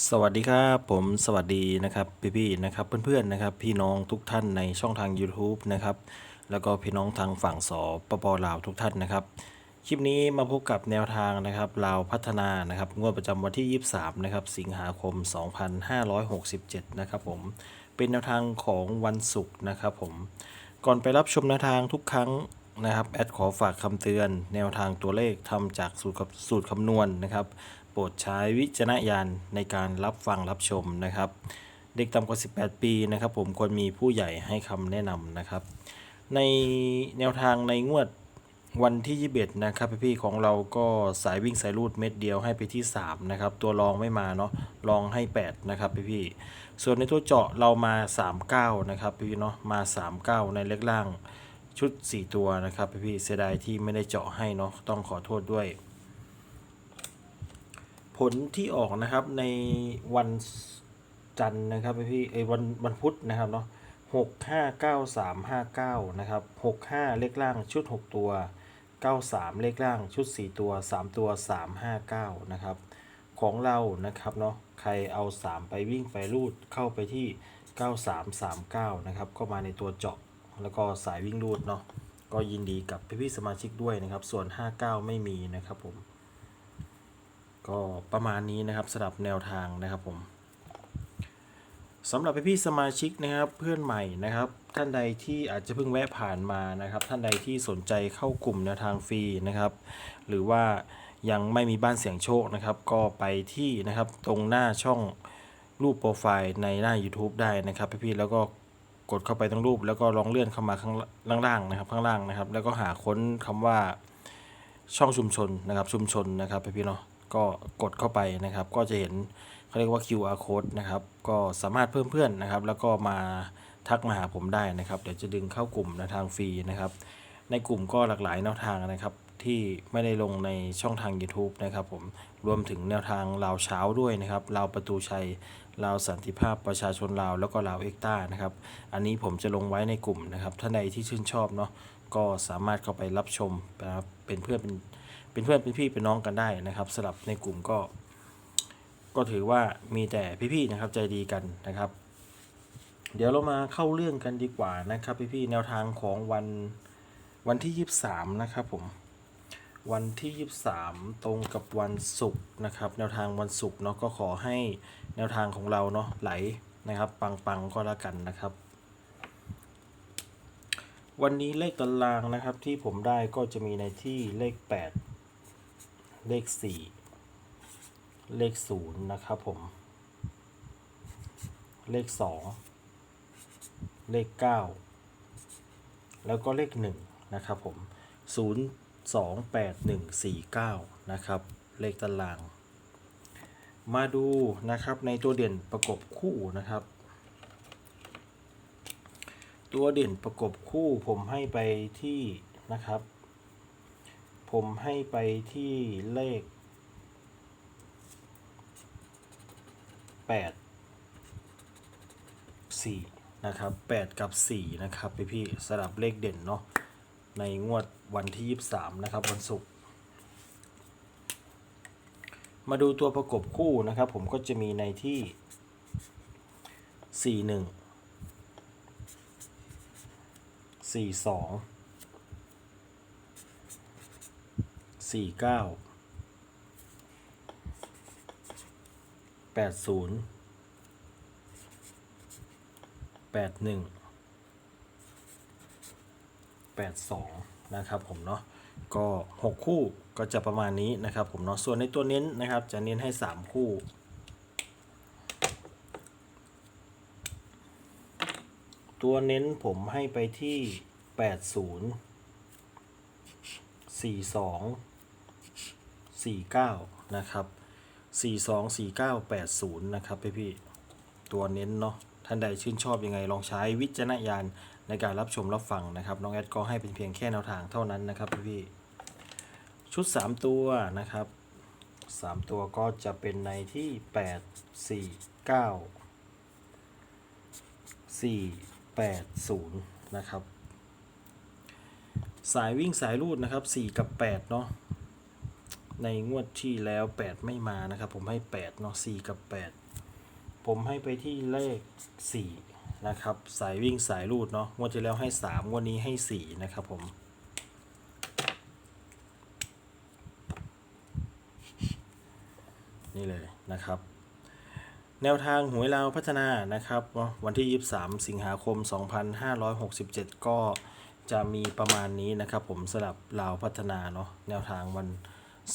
สวัสดีครับผมสวัสดีนะครับพี่ๆนะครับเพื่อนๆนะครับพี่น้องทุกท่านในช่องทาง YouTube นะครับแล้วก็พี่น้องทางฝั่งสปปลาวทุกท่านนะครับ คลิปนี้มาพบกับแนวทางนะครับลาวพัฒนานะครับงวดประจำวันที่ 23นะครับสิงหาคม 2567นะครับผมเป็นแนวทางของวันศุกร์นะครับผมก่อนไปรับชมแนวทางทุกครั้งนะครับแอดขอฝากคำเตือน แนวทางตัวเลขทำจากสูตรสูตรคำนวณนะครับ โปรดใช้วิจารณญาณในการรับฟังรับชมนะครับ เด็กต่ำกว่า 18 ปีนะครับ ผมควรมีผู้ใหญ่ให้คำแนะนำนะครับ ในแนวทางในงวดวันที่ 21 นะครับพี่ๆของเราก็สายวิ่งสายรูดเม็ดเดียวให้ไปที่ 3 นะครับ ตัวรองไม่มาเนาะรองให้ 8 นะครับพี่ๆส่วนในตัวเจาะเรามา 39 นะครับพี่ๆเนาะมา 39 ในเล็กล่างชุด 4 ตัวนะครับพี่ๆเสียดายที่ไม่ได้เจาะให้เนาะต้องขอโทษด้วย ลที่ออกนะครับในวันจันทร์นะครับพี่เอยวันวันพุธนะครับเนาะหกห้าเก้าสามห้าเก้านะครับหกห้าเลขล่างชุดหกตัวเก้าสามเลขล่างชุดสี่ตัวสามตัวสามห้าเก้านะครับของเรานะครับเนาะใครเอาสามไปวิ่งไปรูดเข้าไปที่เก้าสามสามเก้านะครับก็มาในตัวเจาะแล้วก็สายวิ่งรูดเนาะก็ยินดีกับพี่ๆสมาชิกด้วยนะครับ ส่วน 59 ไม่มีนะครับผม ก็ประมาณนี้นะครับสำหรับแนวทางนะครับผมสำหรับพี่สมาชิกนะครับเพื่อนใหม่นะครับ ท่านใดที่อาจจะเพิ่งแวะผ่านมานะครับ ท่านใดที่สนใจเข้ากลุ่มแนวทางฟรีนะครับ หรือว่ายังไม่มีบ้านเสียงโชคนะครับ ก็ไปที่นะครับตรงหน้าช่องรูปโปรไฟล์ในหน้า YouTube ได้นะครับพี่ๆแล้วก็กดเข้าไปตรงรูป แล้วก็ลองเลื่อนเข้ามาข้างล่างนะครับข้างล่างนะครับ แล้วก็หาค้นคำว่าช่องชุมชนนะครับชุมชนนะครับพี่ๆเนาะ ก็กดเข้าไปนะครับ ก็จะเห็นเขาเรียกว่า QR code นะครับ ก็สามารถเพิ่มเพื่อนนะครับ แล้วก็มาทักมาหาผมได้นะครับ เดี๋ยวจะดึงเข้ากลุ่มในทางฟรีนะครับ ในกลุ่มก็หลากหลายแนวทางนะครับที่ไม่ได้ลงในช่องทาง YouTube นะครับผม รวมถึงแนวทางลาวเช้าด้วยนะครับลาวประตูชัยลาวสันติภาพประชาชนลาวแล้วก็ลาวเอกต้านะครับ อันนี้ผมจะลงไว้ในกลุ่มนะครับ ท่านใดที่ชื่นชอบเนาะก็สามารถเข้าไปรับชมนะครับเป็นเพื่อนเป็น เป็นเพื่อนเป็นพี่เป็นน้องกันได้นะครับสลับในกลุ่มก็ ก็ถือว่ามีแต่พี่ๆนะครับใจดีกันนะครับ เดี๋ยวเรามาเข้าเรื่องกันดีกว่านะครับ พี่ๆแนวทางของวันวันที่ 23 นะครับผมวันที่ 23 ตรงกับวันศุกร์นะครับ แนวทางวันศุกร์เนาะก็ขอให้แนวทางของเราเนาะไหลนะครับ ปังๆก็แล้วกันนะครับ วันนี้เลขตารางนะครับที่ผมได้ก็จะมีในที่เลข 8 เลข 4 เลข 0 นะครับผม เลข 2 เลข 9 แล้วก็เลข 1 นะครับผม 0 2 8 1 4 9 นะครับ เลขตาราง มาดูนะครับในตัวเด่นประกบคู่นะครับ ตัวเด่นประกบคู่ผมให้ไปที่นะครับ ผมให้ไปที่เลข 8 4 นะครับ 8 กับ 4 นะครับพี่พี่สลับเลขเด่นเนาะในงวดวันที่ 23 นะครับ วันศุกร์มาดูตัวประกบคู่นะครับ ผมก็จะมีในที่ 4 1 4 2 สี่เก้าแปดศูนย์แปดหนึ่งแปดสองนะครับผมเนาะก็หกคู่ก็จะประมาณนี้นะครับผมเนาะส่วนในตัวเน้นนะครับจะเน้นให้สามคู่ ตัวเน้นผมให้ไปที่ 80 42 49 นะครับ 42 49 80 นะครับพี่พี่ตัวเน้นเนาะท่านใดชื่นชอบยังไงลองใช้วิจารณญาณในการรับชมรับฟังนะครับ น้องแอดก็ให้เป็นเพียงแค่แนวทางเท่านั้นนะครับพี่พี่ชุด 3 ตัวนะครับ 3 ตัวก็จะเป็นในที่ 8 4 9 4 8 0 นะครับ สายวิ่งสายรูดนะครับ 4 กับ 8 เนาะ ในงวดที่แล้ว 8 ไม่มานะครับ ผมให้8เนาะ4กับ 8 ผมให้ไปที่เลข 4 นะครับ สายวิ่งสายรูดเนาะงวดที่แล้วให้ 3 งวันนี้ให้ 4 นะครับผมนี่เลยนะครับ แนวทางหวยลาวพัฒนานะครับ วันที่ 23 สิงหาคม 2567 ก็จะมีประมาณนี้นะครับ ผมสลับลาวพัฒนาเนาะแนวทางวัน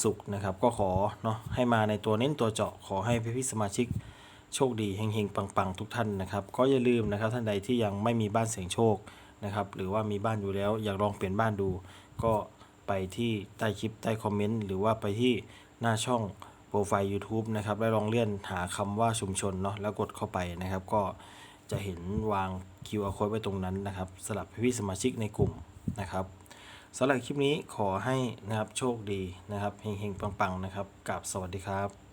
ศุกนะครับ ก็ขอเนาะให้มาในตัวเน้นตัวเจาะขอให้พี่ๆสมาชิกโชคดีเฮงๆปังๆ ทุกท่านนะครับ ก็อย่าลืมนะครับท่านใดที่ยังไม่มีบ้านเสียงโชคนะครับ หรือว่ามีบ้านอยู่แล้วอยากลองเปลี่ยนบ้านดู ก็ไปที่ใต้คลิปใต้คอมเมนต์หรือว่าไปที่หน้าช่องโปรไฟล์ YouTube นะครับแล้วลองเลื่อนหาคำว่าชุมชนเนาะแล้วกดเข้าไปนะครับ ก็จะเห็นวาง QR code ไว้ตรงนั้นนะครับสำหรับพี่สมาชิกในกลุ่มนะครับ สำหรับคลิปนี้ขอให้นะครับโชคดีนะครับเฮงๆปังๆนะครับกับสวัสดีครับ